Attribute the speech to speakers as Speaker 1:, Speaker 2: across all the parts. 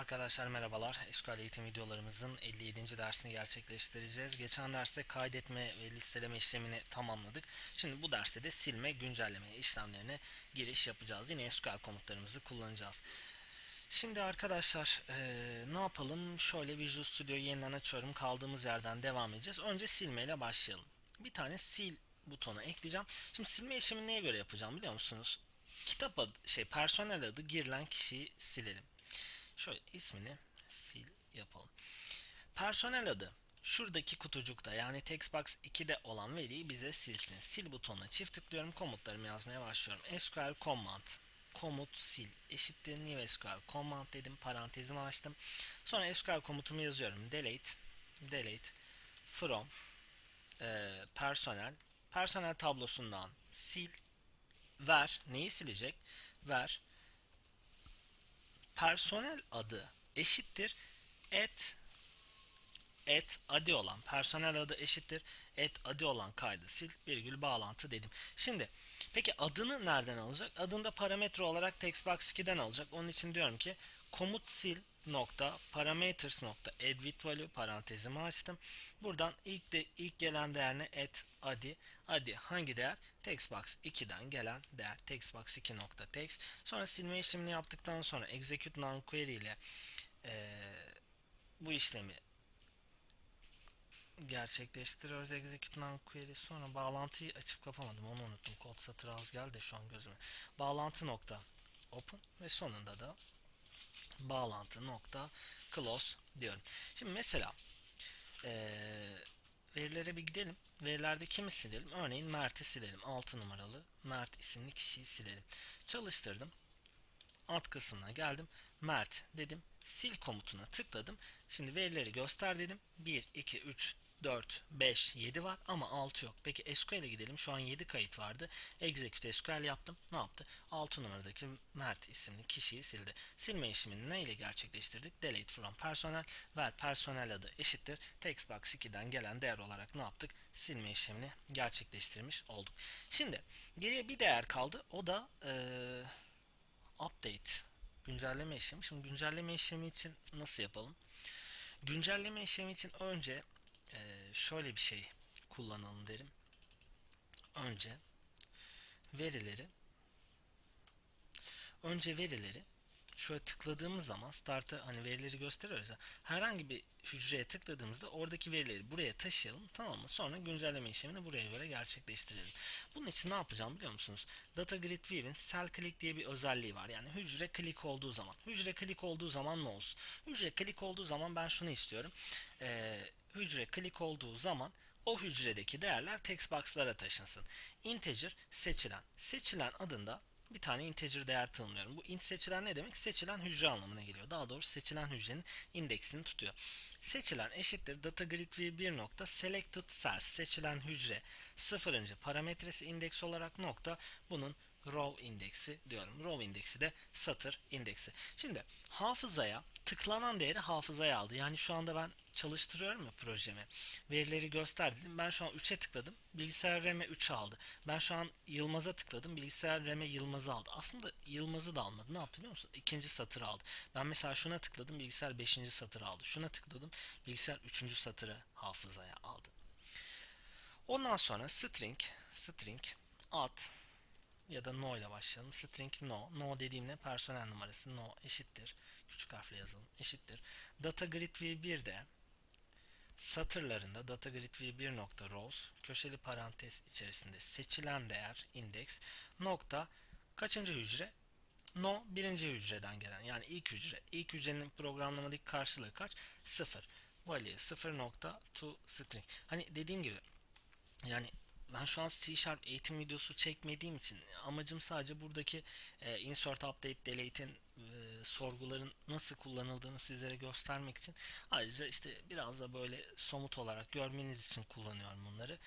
Speaker 1: Arkadaşlar merhabalar. SQL eğitim videolarımızın 57. dersini gerçekleştireceğiz. Geçen derste kaydetme ve listeleme işlemini tamamladık. Şimdi bu derste de silme, güncelleme işlemlerine giriş yapacağız. Yine SQL komutlarımızı kullanacağız. Şimdi arkadaşlar eee, ne yapalım? Şöyle Visual Studio'yu yeniden açıyorum. Kaldığımız yerden devam edeceğiz. Önce silmeyle başlayalım. Bir tane sil butonu ekleyeceğim. Şimdi silme işlemini neye göre yapacağım biliyor musunuz? Kitap adı, şey personel adı girilen kişiyi silelim. Şöyle ismini sil yapalım. Personel adı şuradaki kutucukta yani textbox 2'de olan veriyi bize silsin. Sil butonuna çift tıklıyorum. Komutlarımı yazmaya başlıyorum. SQL command komut sil eşittir new SQL command dedim. Parantezimi açtım. Sonra SQL komutumu yazıyorum. Delete delete from e, personel personel tablosundan sil ver neyi silecek? Ver personel adı eşittir et et adi olan personel adı eşittir et adi olan kaydı sil virgül bağlantı dedim. Şimdi peki adını nereden alacak? Adını da parametre olarak textbox 2'den alacak. Onun için diyorum ki komut sil nokta parameters nokta add value parantezimi açtım. Buradan ilk de ilk gelen değer ne? Et adi. Adi hangi değer? Textbox 2'den gelen değer. Textbox 2 nokta text. Sonra silme işlemini yaptıktan sonra execute non query ile eee, bu işlemi gerçekleştiriyoruz. Execute non query sonra bağlantıyı açıp kapamadım onu unuttum. Kod satırı az geldi şu an gözüme. Bağlantı nokta open ve sonunda da bağlantı nokta close diyorum. Şimdi mesela eee, verilere bir gidelim. Verilerde kimi silelim? Örneğin Mert'i silelim. 6 numaralı Mert isimli kişiyi silelim. Çalıştırdım. Alt kısmına geldim. Mert dedim. Sil komutuna tıkladım. Şimdi verileri göster dedim. 1, 2, 3, 4, 5, 7 var ama 6 yok. Peki SQL'e gidelim. Şu an 7 kayıt vardı. Execute SQL yaptım. Ne yaptı? 6 numaradaki Mert isimli kişiyi sildi. Silme işlemini ne ile gerçekleştirdik? Delete from personel. Ver personel adı eşittir. Textbox 2'den gelen değer olarak ne yaptık? Silme işlemini gerçekleştirmiş olduk. Şimdi geriye bir değer kaldı. O da eee update güncelleme işlemi. Şimdi güncelleme işlemi için nasıl yapalım? Güncelleme işlemi için önce şöyle bir şey kullanalım derim. Önce verileri önce verileri şöyle tıkladığımız zaman start'a hani verileri gösteriyoruz ya herhangi bir hücreye tıkladığımızda oradaki verileri buraya taşıyalım tamam mı? Sonra güncelleme işlemini buraya göre gerçekleştirelim. Bunun için ne yapacağım biliyor musunuz? Data Grid View'in Cell Click diye bir özelliği var. Yani hücre klik olduğu zaman. Hücre klik olduğu zaman ne olsun? Hücre klik olduğu zaman ben şunu istiyorum. Ee, hücre klik olduğu zaman o hücredeki değerler textbox'lara taşınsın. Integer seçilen. Seçilen adında bir tane integer değer tanımlıyorum. Bu int seçilen ne demek? Seçilen hücre anlamına geliyor. Daha doğrusu seçilen hücrenin indeksini tutuyor. Seçilen eşittir data grid v 1 nokta selected cells seçilen hücre sıfırıncı parametresi indeks olarak nokta bunun row indeksi diyorum. Row indeksi de satır indeksi. Şimdi hafızaya tıklanan değeri hafızaya aldı. Yani şu anda ben çalıştırıyorum ya projemi. Verileri göster dedim. Ben şu an 3'e tıkladım. Bilgisayar RAM'e 3 aldı. Ben şu an Yılmaz'a tıkladım. Bilgisayar RAM'e Yılmaz'ı aldı. Aslında Yılmaz'ı da almadı. Ne yaptı biliyor musun? İkinci satırı aldı. Ben mesela şuna tıkladım. Bilgisayar 5. satırı aldı. Şuna tıkladım. Bilgisayar 3. satırı hafızaya aldı. Ondan sonra string string ad ya da no ile başlayalım. String no. No dediğimde personel numarası no eşittir. Küçük harfle yazalım. Eşittir. Data grid v1'de satırlarında data grid v1 nokta rows köşeli parantez içerisinde seçilen değer index nokta kaçıncı hücre? No birinci hücreden gelen yani ilk hücre. İlk hücrenin programlamadaki karşılığı kaç? 0. Value 0 nokta to string. Hani dediğim gibi yani ben şu an C Sharp eğitim videosu çekmediğim için amacım sadece buradaki e, insert, update, delete'in e, sorguların nasıl kullanıldığını sizlere göstermek için ayrıca işte biraz da böyle somut olarak görmeniz için kullanıyorum bunları.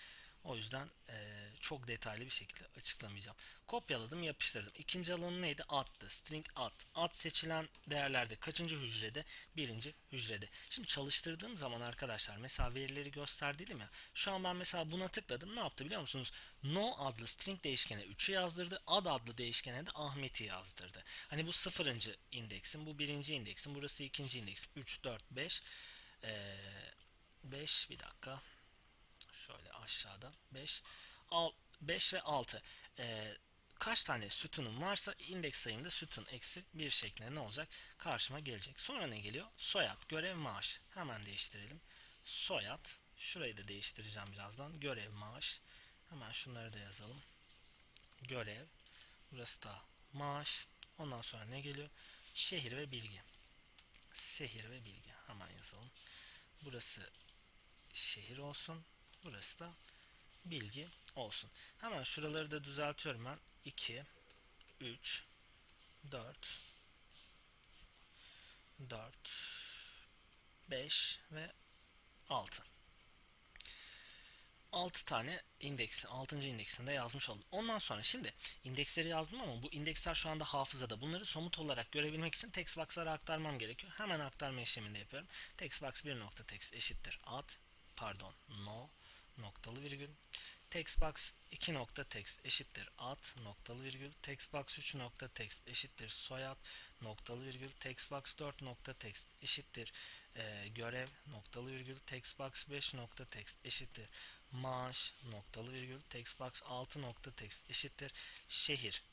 Speaker 1: O yüzden e, çok detaylı bir şekilde açıklamayacağım. Kopyaladım, yapıştırdım. İkinci alanı neydi? Attı. String at. At seçilen değerlerde kaçıncı hücrede? Birinci hücrede. Şimdi çalıştırdığım zaman arkadaşlar mesela verileri gösterdiydim ya. Şu an ben mesela buna tıkladım. Ne yaptı biliyor musunuz? No adlı string değişkene 3'ü yazdırdı. Ad adlı değişkene de Ahmet'i yazdırdı. Hani bu sıfırıncı indeksin, bu birinci indeksin, burası ikinci indeksin. 3, 4, 5. Ee, 5 bir dakika. Şöyle aşağıda 5 5 ve 6. Ee, kaç tane sütunum varsa indeks sayımda sütun eksi 1 şeklinde ne olacak? Karşıma gelecek. Sonra ne geliyor? Soyad, görev, maaş. Hemen değiştirelim. Soyad. Şurayı da değiştireceğim birazdan. Görev, maaş. Hemen şunları da yazalım. Görev. Burası da maaş. Ondan sonra ne geliyor? Şehir ve bilgi. Şehir ve bilgi. Hemen yazalım. Burası şehir olsun. Burası da bilgi olsun. Hemen şuraları da düzeltiyorum ben. 2 3 4 4 5 ve 6 6 tane indeksin 6. indeksinde yazmış oldum. Ondan sonra şimdi indeksleri yazdım ama bu indeksler şu anda hafızada. Bunları somut olarak görebilmek için textbox'lara aktarmam gerekiyor. Hemen aktarma işlemini yapıyorum. Textbox 1.text eşittir ad pardon no noktalı virgül. Textbox 2 nokta text eşittir ad noktalı virgül. Textbox 3 nokta text eşittir soyad noktalı virgül. Textbox 4 nokta text eşittir e, görev noktalı virgül. Textbox 5 nokta text eşittir maaş noktalı virgül. Textbox 6 nokta text eşittir şehir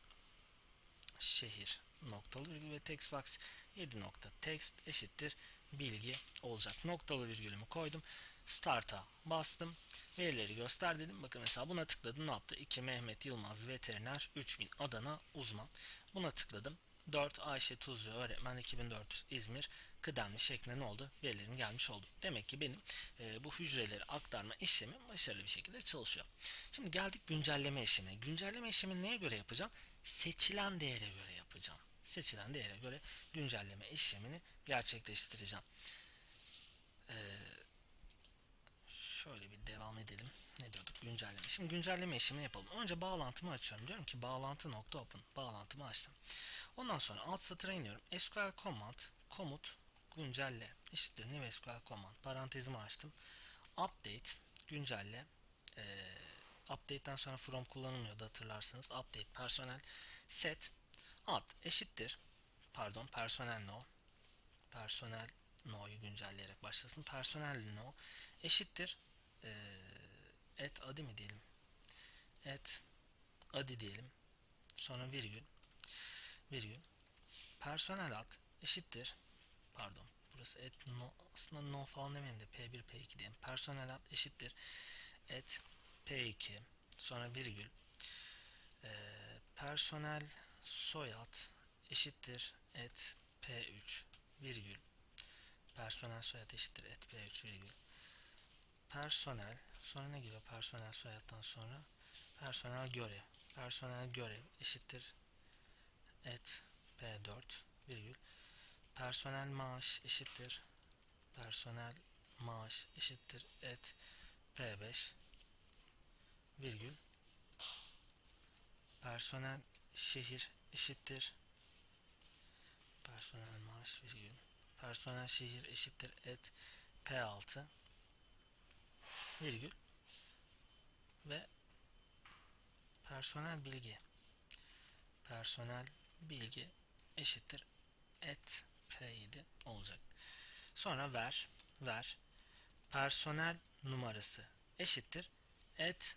Speaker 1: şehir noktalı virgül. Ve textbox 7 nokta text eşittir bilgi olacak. Noktalı virgülümü koydum. Start'a bastım. Verileri göster dedim. Bakın mesela buna tıkladım. Ne yaptı? 2 Mehmet Yılmaz veteriner 3000 Adana uzman. Buna tıkladım. 4 Ayşe Tuzcu öğretmen 2400 İzmir kıdemli şeklinde ne oldu? Verilerim gelmiş oldu. Demek ki benim e, bu hücreleri aktarma işlemi başarılı bir şekilde çalışıyor. Şimdi geldik güncelleme işlemine. Güncelleme işlemini neye göre yapacağım? Seçilen değere göre yapacağım. Seçilen değere göre güncelleme işlemini gerçekleştireceğim. Ee, şöyle bir devam edelim. Ne diyorduk? Güncelleme. Şimdi güncelleme işlemini yapalım. Önce bağlantımı açıyorum. Diyorum ki bağlantı nokta open. Bağlantımı açtım. Ondan sonra alt satıra iniyorum. SQL command komut güncelle eşittir new SQL command parantezimi açtım. Update güncelle ee, update'den sonra from kullanılmıyordu hatırlarsınız. Update personel set ad eşittir pardon personel no personel no'yu güncelleyerek başlasın. Personel no eşittir e, et adi mi diyelim? Et adi diyelim. Sonra virgül. Virgül. Personel ad eşittir. Pardon burası et no aslında no falan demeyelim de p1 p2 diyelim. Personel ad eşittir. Et p2 sonra virgül. E, personel soyad eşittir et p3 virgül. Personel soyad eşittir et p3 virgül personel sonra ne geliyor? Personel soyaddan sonra personel görev. Personel görev eşittir et p4 virgül. Personel maaş eşittir personel maaş eşittir et p5 virgül. Personel şehir eşittir personel maaş virgül. Personel şehir eşittir et P6 virgül ve personel bilgi personel bilgi eşittir et P7 olacak. Sonra ver ver personel numarası eşittir et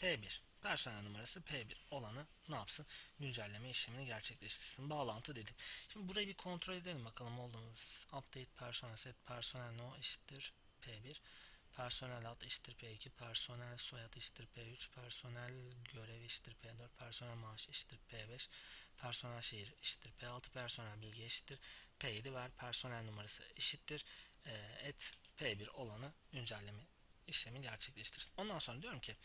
Speaker 1: P1 personel numarası P1 olanı ne yapsın? Güncelleme işlemini gerçekleştirsin. Bağlantı dedim. Şimdi burayı bir kontrol edelim bakalım oldu mu? Update personel set personel no eşittir P1 personel ad eşittir P2 personel soyad eşittir P3 personel görev eşittir P4 personel maaş eşittir P5 personel şehir eşittir P6 personel bilgi eşittir P7 ver personel numarası eşittir e, et P1 olanı güncelleme işlemi gerçekleştirsin. Ondan sonra diyorum ki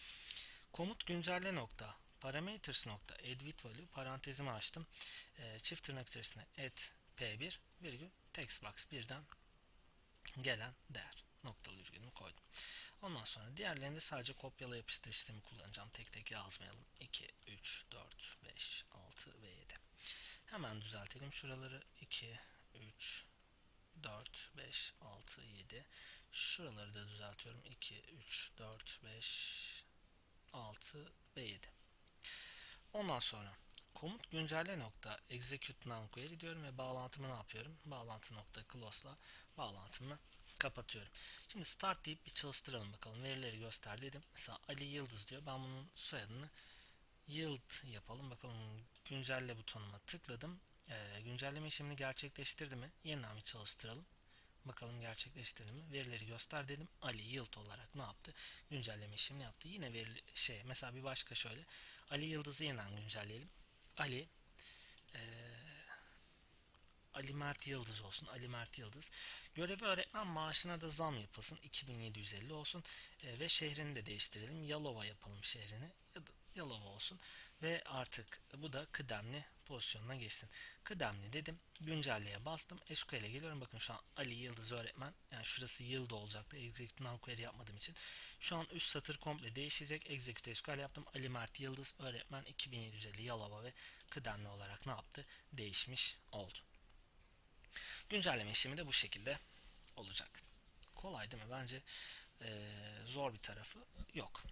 Speaker 1: Komut güncelle nokta parameters nokta with value parantezimi açtım. E, çift tırnak içerisinde add p1 virgül textbox birden gelen değer. Noktalı virgülümü koydum. Ondan sonra diğerlerinde sadece kopyala yapıştır işlemi kullanacağım. Tek tek yazmayalım. 2, 3, 4, 5, 6 ve 7. Hemen düzeltelim şuraları. 2, 3, 4, 5, 6, 7. Şuraları da düzeltiyorum. 2, 3, 4, 5, 6 ve 7. Ondan sonra komut güncelle nokta execute non-query diyorum ve bağlantımı ne yapıyorum? Bağlantı nokta close'la bağlantımı kapatıyorum. Şimdi start deyip bir çalıştıralım bakalım. Verileri göster dedim. Mesela Ali Yıldız diyor. Ben bunun soyadını Yield yapalım. Bakalım güncelle butonuma tıkladım. Ee, güncelleme işlemini gerçekleştirdi mi? Yeniden bir çalıştıralım. Bakalım gerçekleştirdi mi? Verileri göster dedim. Ali Yield olarak ne yaptı? Güncelleme işlemini yaptı. Yine veri şey mesela bir başka şöyle. Ali Yıldız'ı yeniden güncelleyelim. Ali ee, Ali Mert Yıldız olsun. Ali Mert Yıldız. Görevi öğretmen maaşına da zam yapılsın. 2750 olsun. E, ve şehrini de değiştirelim. Yalova yapalım şehrini. Ya da Yalova olsun. Ve artık bu da kıdemli pozisyonuna geçsin. Kıdemli dedim. Güncelleye bastım. SQL'e geliyorum. Bakın şu an Ali Yıldız öğretmen. Yani şurası Yılda olacaktı. Execute non-query yapmadığım için. Şu an üst satır komple değişecek. Execute SQL yaptım. Ali Mert Yıldız öğretmen 2750 Yalova ve kıdemli olarak ne yaptı? Değişmiş oldu. Güncelleme işlemi de bu şekilde olacak. Kolay değil mi? Bence e, zor bir tarafı yok.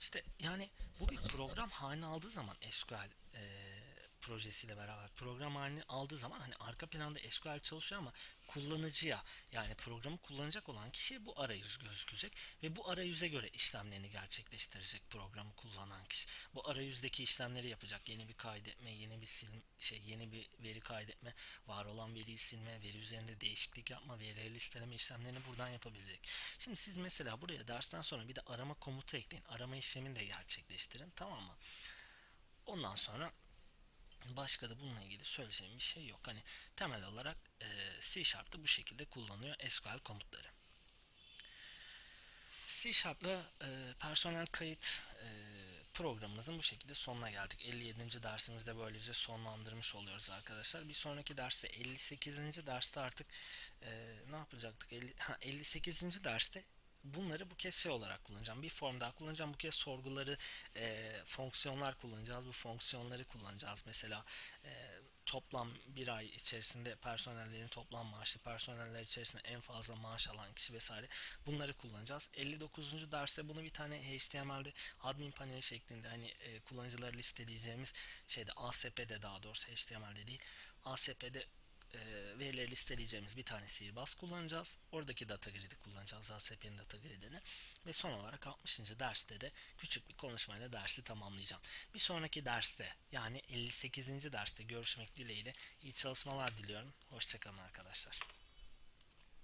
Speaker 1: İşte yani bu bir program haline aldığı zaman SQL e, projesiyle beraber program halini aldığı zaman hani arka planda SQL çalışıyor ama kullanıcıya yani programı kullanacak olan kişiye bu arayüz gözükecek ve bu arayüze göre işlemlerini gerçekleştirecek programı kullanan kişi. Bu arayüzdeki işlemleri yapacak. Yeni bir kaydetme, yeni bir sil şey, yeni bir veri kaydetme, var olan veriyi silme, veri üzerinde değişiklik yapma, verileri listeleme işlemlerini buradan yapabilecek. Şimdi siz mesela buraya dersten sonra bir de arama komutu ekleyin. Arama işlemini de gerçekleştirin. Tamam mı? Ondan sonra başka da bununla ilgili söyleyeceğim bir şey yok. Hani temel olarak e, C Sharp'ta bu şekilde kullanıyor SQL komutları. C Sharp'la e, personel kayıt e, programımızın bu şekilde sonuna geldik. 57. dersimizde böylece sonlandırmış oluyoruz arkadaşlar. Bir sonraki derste 58. derste artık e, ne yapacaktık? 50, ha, 58. derste bunları bu kez şey olarak kullanacağım. Bir form daha kullanacağım. Bu kez sorguları, e, fonksiyonlar kullanacağız. Bu fonksiyonları kullanacağız. Mesela e, toplam bir ay içerisinde personellerin toplam maaşı, personeller içerisinde en fazla maaş alan kişi vesaire bunları kullanacağız. 59. derste bunu bir tane HTML'de admin paneli şeklinde hani e, kullanıcıları listeleyeceğimiz şeyde ASP'de daha doğrusu HTML'de değil ASP'de e, verileri listeleyeceğimiz bir tane sihirbaz kullanacağız. Oradaki data grid'i kullanacağız. ASP'nin data grid'ini. Ve son olarak 60. derste de küçük bir konuşmayla dersi tamamlayacağım. Bir sonraki derste yani 58. derste görüşmek dileğiyle iyi çalışmalar diliyorum. Hoşçakalın arkadaşlar.